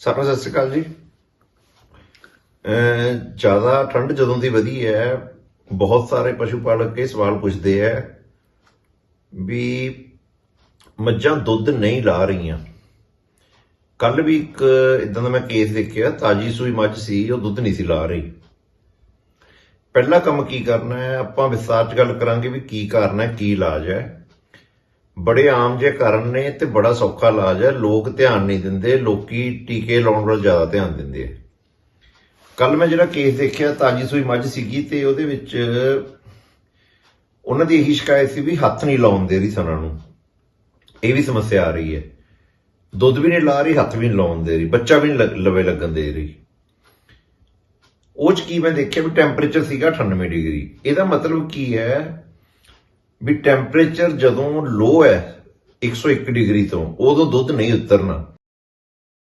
ਸਾਰਾ ਸਤਿ ਸ਼੍ਰੀ ਅਕਾਲ ਜੀ। ਜ਼ਿਆਦਾ ਠੰਡ ਜਦੋਂ ਦੀ ਵਧੀ ਹੈ, ਬਹੁਤ ਸਾਰੇ ਪਸ਼ੂ ਪਾਲਕ ਇਹ ਸਵਾਲ ਪੁੱਛਦੇ ਆ ਵੀ ਮੱਝਾਂ ਦੁੱਧ ਨਹੀਂ ਲਾ ਰਹੀਆਂ। ਕੱਲ ਵੀ ਇੱਕ ਇਦਾਂ ਦਾ ਮੈਂ ਕੇਸ ਦੇਖਿਆ, ਤਾਜੀ ਸੂਈ ਮੱਝ ਸੀ, ਉਹ ਦੁੱਧ ਨਹੀਂ ਸੀ ਲਾ ਰਹੀ। ਪਹਿਲਾ ਕੰਮ ਕੀ ਕਰਨਾ ਹੈ? ਆਪਾਂ ਵਿਸਥਾਰ ਚ ਗੱਲ ਕਰਾਂਗੇ ਵੀ ਕੀ ਕਾਰਨ ਹੈ, ਕੀ ਇਲਾਜ ਹੈ। ਬੜੇ ਆਮ ਜਿਹੇ ਕਾਰਨ ਨੇ ਤੇ ਬੜਾ ਸੌਖਾ ਇਲਾਜ ਹੈ। ਲੋਕ ਧਿਆਨ ਨਹੀਂ ਦਿੰਦੇ, ਲੋਕੀ ਟੀਕੇ ਲਾਉਣ ਵੱਲ ਜ਼ਿਆਦਾ ਧਿਆਨ ਦਿੰਦੇ ਆ। ਕੱਲ ਮੈਂ ਜਿਹੜਾ ਕੇਸ ਦੇਖਿਆ, ਤਾਜੀ ਸੂਈ ਮੱਝ ਸੀਗੀ ਤੇ ਉਹਦੇ ਵਿੱਚ ਉਹਨਾਂ ਦੀ ਇਹੀ ਸ਼ਿਕਾਇਤ ਸੀ ਵੀ ਹੱਥ ਨਹੀਂ ਲਾਉਣ ਦੇ ਰਹੀ ਸਨਾਂ ਨੂੰ ਇਹ ਵੀ ਸਮੱਸਿਆ ਆ ਰਹੀ ਹੈ। ਦੁੱਧ ਵੀ ਨਹੀਂ ਲਾ ਰਹੀ, ਹੱਥ ਵੀ ਨਹੀਂ ਲਾਉਣ ਦੇ ਰਹੀ, ਬੱਚਾ ਵੀ ਨਹੀਂ ਲਵੇ ਲੱਗਣ ਦੇ ਰਹੀ। ਉਹ ਚ ਕੀ ਮੈਂ ਦੇਖਿਆ ਵੀ ਟੈਂਪਰੇਚਰ ਸੀਗਾ 98 ਡਿਗਰੀ। ਇਹਦਾ ਮਤਲਬ ਕੀ ਹੈ ਵੀ ਟੈਂਪਰੇਚਰ ਜਦੋਂ ਲੋ ਹੈ 101 ਡਿਗਰੀ ਤੋਂ ਉਦੋਂ ਦੁੱਧ ਨਹੀਂ ਉਤਰਨਾ।